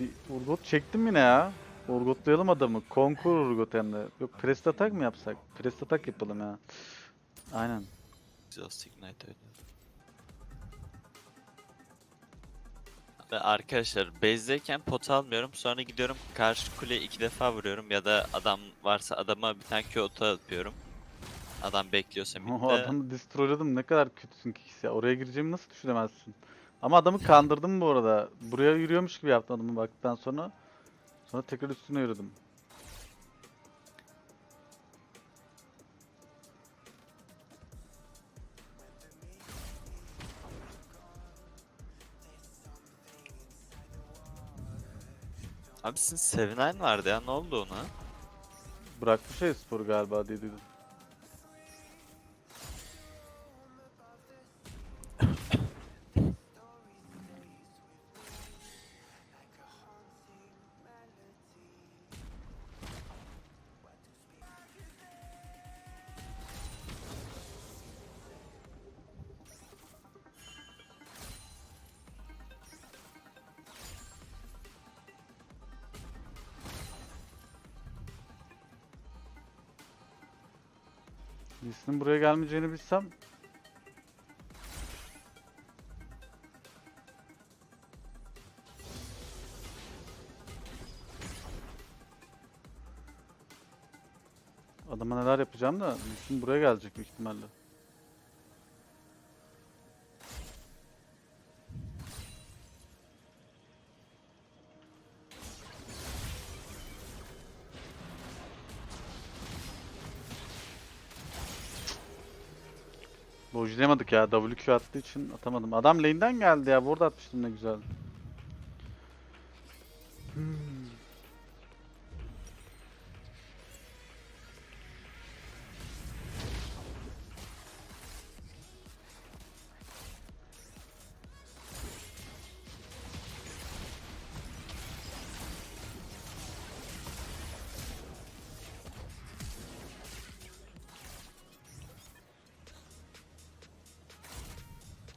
Bir Urgot çektim yine ya. Urgotlayalım adamı. Konkur Urgot hem de. Yok press atak mı yapsak? Press atak yapalım ya. Aynen. Just Ignite. Ve arkadaşlar base'deyken pot almıyorum sonra gidiyorum karşı kuleye iki defa vuruyorum ya da adam varsa adama bir tane Q atıyorum. Adam bekliyorsa O midde. adamı destroyladım. Ne kadar kötüsün ki ya. Oraya gireceğimi nasıl düşünemezsin? Ama adamı kandırdım bu arada. Buraya yürüyormuş gibi yaptım adamı baktıktan sonra. Sonra tekrar üstüne yürüdüm. Abi sizin Seven vardı ya ne oldu ona? Bırakmış ya sporu galiba diye duydum. Lee'sinin buraya gelmeyeceğini bilsem Adama neler yapacağım da Lee'sin buraya gelecek büyük ihtimalle. Dojlayamadık ya. WQ attığı için atamadım. Adam lane'den geldi ya. Ward atmıştım ne güzel.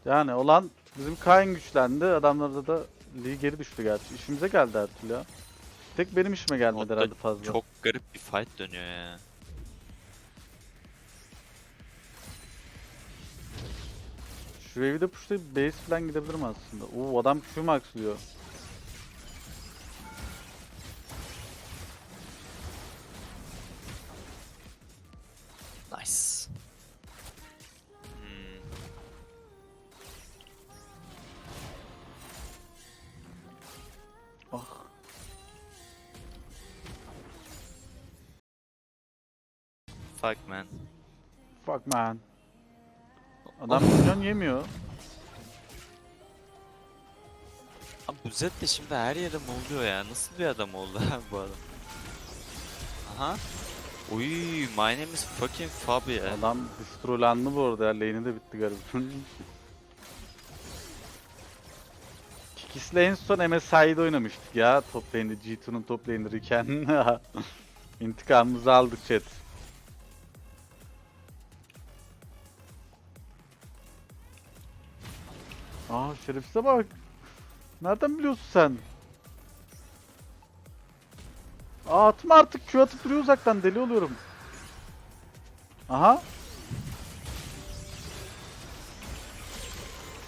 Yani olan bizim Kayn güçlendi. Adamlarda da Lee geri düştü gerçi. İşimize geldi her türlü ya. Tek benim işime gelmedi Modda herhalde fazla. Çok garip bir fight dönüyor ya. Şu wave'i de pushlayıp base falan gidebilirim aslında. Oo adam Q maxlıyor. Fuck man. Fuck man. Adam milyon yemiyor. Abi bu Zed de şimdi her yere oluyor ya. Nasıl bir adam oldu abi bu adam? Aha. Uy, my name is fucking Fabi. Adam destroylandı bu arada ya. Lane'i de bitti garibim. Kikis'le en son MSI'de oynamıştık ya. Top lane'de G2'nun top lane'deyken. İntikamımızı aldık chat. Aa şerefsize bak. Nereden biliyorsun sen? Aa atma artık Q atıp duruyor uzaktan deli oluyorum. Aha.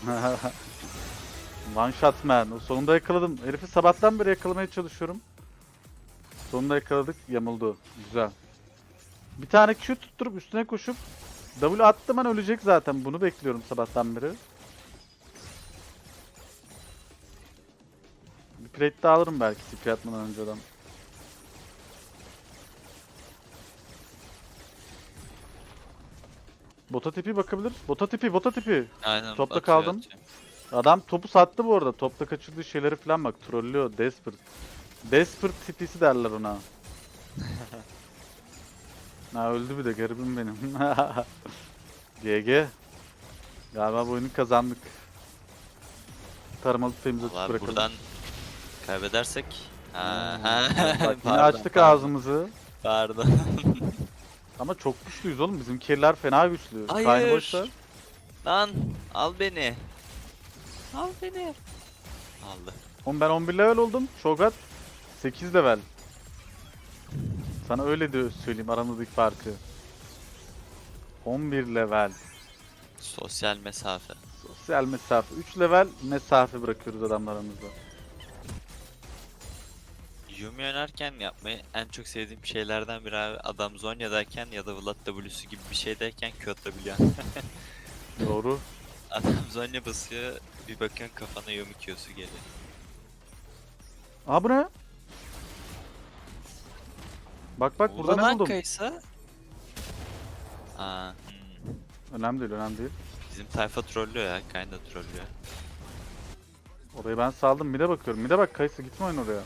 One shot man. O sonunda yakaladım. Herifi sabahtan beri yakalamaya çalışıyorum. Sonunda yakaladık. Yamuldu. Güzel. Bir tane Q tutturup üstüne koşup W attım an ölecek zaten. Bunu bekliyorum sabahtan beri. Plate daha alırım belki TP atmadan önce adam. Bota tipi bakabilir. Bota tipi, bota tipi. Aynen. Topta atıyor, kaldım. atıyor. Adam topu sattı bu arada. Topta kaçırdığı şeyleri falan bak. Trollüyor. Desperate. Desperate tipisi derler ona. ha öldü bir de garibim benim. GG. Galiba bu oyunu kazandık. Tarımalı temiz açık Vallahi bırakalım. buradan kaybedersek. Ha, Hmm. ha. Bak yine Pardon, açtık ağzımızı. Pardon. Ama çok güçlüyüz oğlum. Bizim carry'ler fena güçlü. Hayır. Lan al beni. Al beni. Aldı. Oğlum ben 11 level oldum. Shogat 8 level. Sana öyle de söyleyeyim aramızdaki farkı. 11 level. Sosyal mesafe. Sosyal mesafe. 3 level mesafe bırakıyoruz adamlarımızla. Yumi oynarken yapmayı en çok sevdiğim şeylerden biri abi adam Zonya'dayken ya da Vlad W'su gibi bir şeydeyken Q atabiliyor. Doğru. adam Zonya basıyor bir bakıyorsun kafana Yumi Q'su geliyor. Aa bu ne? Bak bak burada ne buldum? Kaysa? Aa, hmm. Önemli değil önemli değil. Bizim tayfa trollüyor ya, kinda trollüyor. Orayı ben saldım. Mide bakıyorum. Mide bak Kayısı gitme oyun oraya.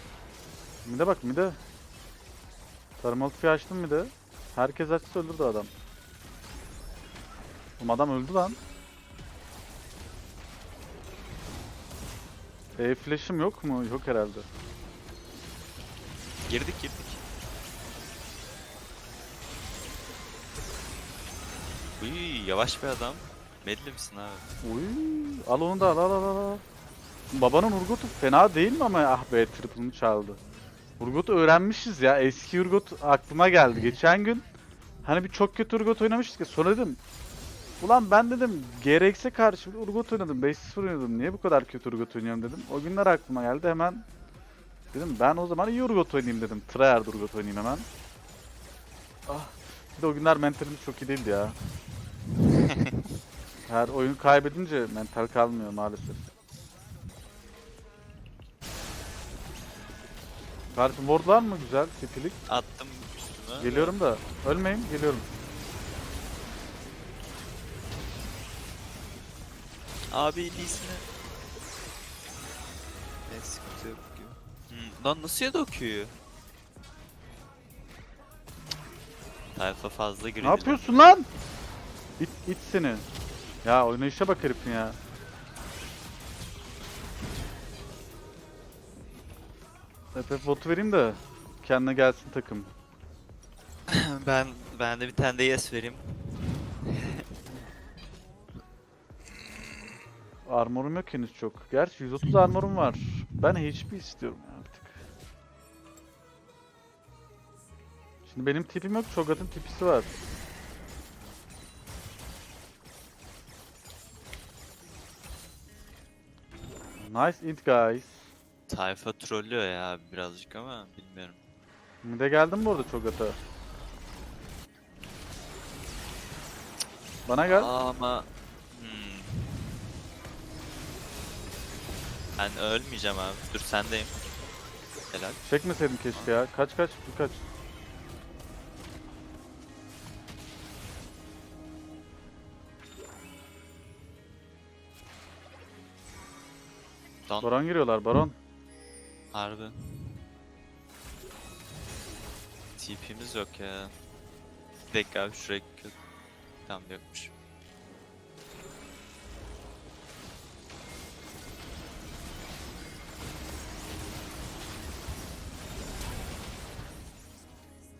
Mide bak mide. Thermal Fee açtım mide. Herkes açsa öldürdü adam. Oğlum adam öldü lan. E flash'ım yok mu? Yok herhalde. Girdik girdik. Uy yavaş bir adam. Medli misin abi? Uy, al onu da al al al al. Babanın Urgot'u fena değil mi ama ah be triple'ını çaldı. Urgot'u öğrenmişiz ya. Eski Urgot aklıma geldi. Geçen gün hani bir çok kötü Urgot oynamıştık ya. Sonra dedim Ulan ben dedim GRX'e karşı bir Urgot oynadım. 5-0 oynadım. Niye bu kadar kötü Urgot oynuyorum dedim. O günler aklıma geldi hemen. Dedim ben o zaman iyi Urgot oynayayım dedim. Tryhard Urgot oynayayım hemen. Ah. Bir de o günler mentalimiz çok iyi değildi ya. Her oyunu kaybedince mental kalmıyor maalesef. Kardeşim ward var mı güzel tipilik? Attım üstüne. Geliyorum da ölmeyin geliyorum. Abi iyisine. Ne sıkıntı yok gibi. Hmm, lan nasıl yedi o Q'yu? Tayfa fazla girdi. Ne yapıyorsun lan? İt, it seni. Ya oynayışa bak herifin ya. FF botu vereyim de kendine gelsin takım. ben ben de bir tane de yes vereyim. Armorum yok henüz çok. Gerçi 130 armorum var. Ben HP istiyorum ya bir tık. Şimdi benim tipim yok, Cho'Gath'ın tipisi var. Nice int guys. Tayfa trollüyor ya birazcık ama bilmiyorum. Mide geldim bu arada Cho'Gath'a. Bana gel. Ama hmm. Ben ölmeyeceğim abi. Dur sendeyim. Helal. Çekmeseydim keşke ya. Kaç kaç birkaç. Don. Baron giriyorlar baron. Harbi. TP'miz yok ya. Bir dakika abi şuraya kötü. Tam yokmuş.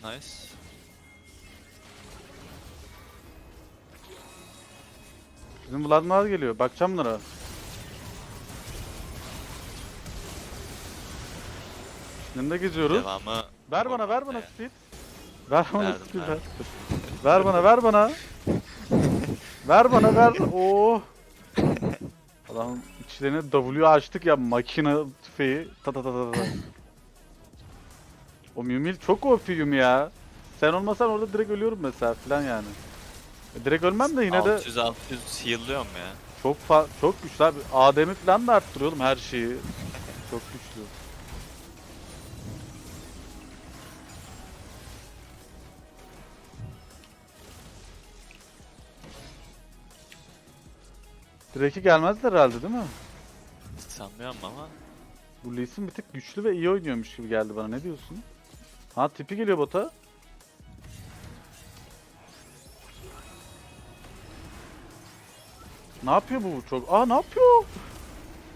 Nice. Bizim Vladimir geliyor. Bakacağım bunlara. Yanında geziyoruz. Devamı Ver bana ver bana speed. Ver bana Verdim, speed ver. verdim. ver bana ver bana. ver bana ver. Oo. Adam içlerine W açtık ya makine tüfeği. Ta ta ta ta ta. O Mimil çok OP Yumi ya. Sen olmasan orada direkt ölüyorum mesela filan yani. E, Direkt ölmem de yine de 600 600 heal'lıyorum ya. çok fa çok güçlü abi. ADM falan da arttırıyor oğlum her şeyi. Çok güçlü. Drake'i gelmezler herhalde değil mi? Sanmıyorum ama. Bu Lee Sin bir tık güçlü ve iyi oynuyormuş gibi geldi bana. Ne diyorsun? Ha tipi geliyor bota. Ne yapıyor bu çok? Aa ne yapıyor?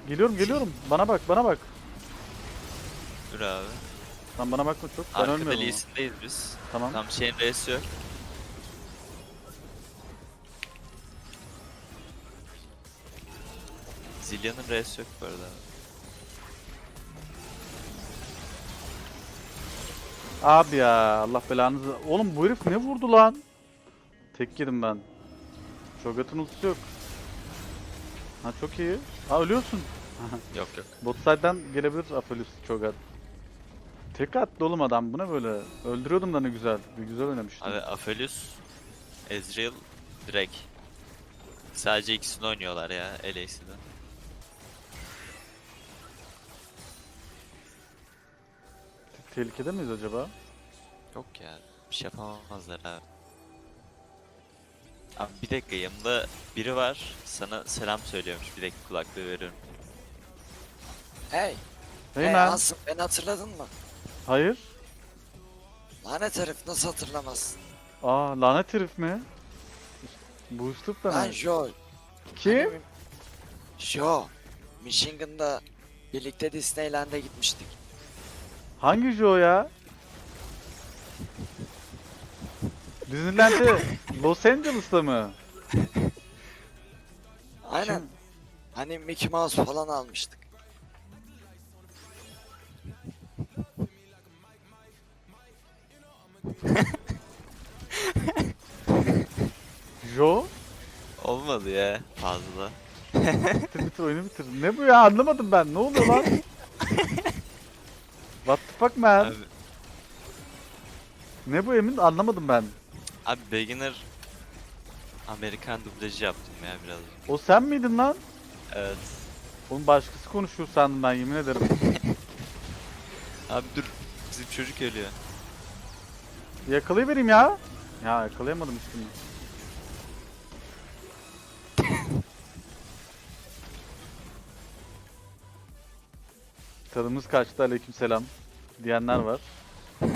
Geliyorum geliyorum. Bana bak bana bak. Dur abi. Lan bana bakma çok. Ben Arkada ölmüyorum. ama. Lee'sindeyiz biz. Tamam. Tam şeyin R'si yok. Zillion'ın R'si yok bu arada. Abi ya Allah belanızı. Oğlum bu herif ne vurdu lan? Tek yedim ben. Shogat'ın ultisi yok. Ha çok iyi. Ha ölüyorsun. yok yok. Bot side'den gelebilir Aphelios Shogat. Tek attı oğlum adam. Bu ne böyle? Öldürüyordum da ne güzel. Bir güzel oynamıştım. Abi Aphelios, Ezreal, Drake. Sadece ikisini oynuyorlar ya LAC'den. Tehlikede miyiz acaba? Yok ya. Bir şey yapamazlar abi. Abi bir dakika yanımda biri var. Sana selam söylüyormuş. Bir dakika kulaklığı veriyorum. Hey, Hey hey man. Asım beni hatırladın mı? Hayır. Lanet herif nasıl hatırlamazsın? Aa lanet herif mi? Bu üslup da Ben ne? Joel. Kim? Hani- Jo. Michigan'da birlikte Disneyland'e gitmiştik. Hangi Joe ya? Disneyland'de Los Angeles'ta mı? Aynen. Hani Mickey Mouse falan almıştık. Joe? Olmadı ya fazla. Bitir bitir oyunu bitir. Ne bu ya anlamadım ben. Ne oluyor lan? What the fuck man? Abi, Ne bu Emin anlamadım ben. abi beginner Amerikan dublajı yaptım ya biraz. O sen miydin lan? Evet. Oğlum başkası konuşuyor sandım ben yemin ederim. Abi dur. Bizim çocuk ölüyor. Yakalayıvereyim ya. Ya yakalayamadım üstünü. Tadımız kaçtı aleykümselam diyenler var.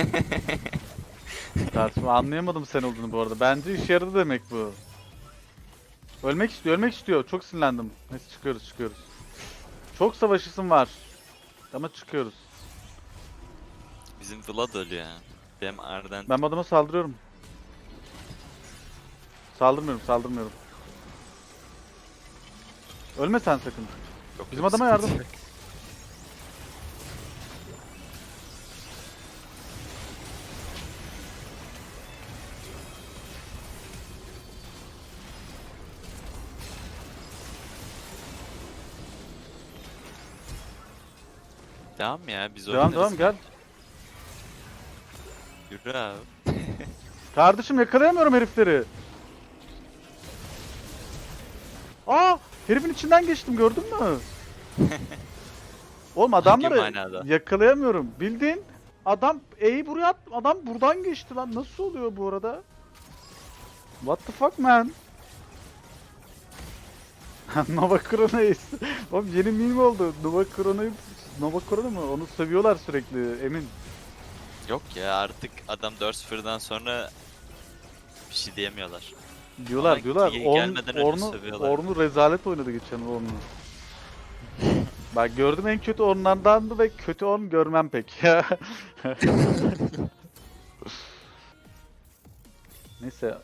Tartışma anlayamadım sen olduğunu bu arada. Bence işe yaradı demek bu. Ölmek istiyor, ölmek istiyor. Çok sinirlendim. Neyse çıkıyoruz, çıkıyoruz. Çok savaşısım var. Ama çıkıyoruz. Bizim Vlad ölüyor ya. Benim Arden Ben bu adama saldırıyorum. Saldırmıyorum, saldırmıyorum. Ölme sen sakın. Yok, Bizim adama yardım. Devam ya biz Devam oynarız. devam gel. Yürü abi. Kardeşim yakalayamıyorum herifleri. Aa, herifin içinden geçtim gördün mü? Oğlum adamları manada? yakalayamıyorum. Bildiğin adam E'yi buraya at, adam buradan geçti lan. Nasıl oluyor bu arada? What the fuck man? Nova Chrono'yu Oğlum yeni meme oldu. Nova Chrono'yu Nova Chrono mu? Onu seviyorlar sürekli Emin. Yok ya artık adam 4-0'dan sonra bir şey diyemiyorlar. Diyorlar Ama diyorlar. ge- Orn, gelmeden önce Orn'u. Orn'u rezalet oynadı geçen Orn'u. Bak gördüm en kötü Orn'lardandı ve kötü Orn görmem pek. Neyse.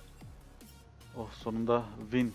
Oh sonunda win.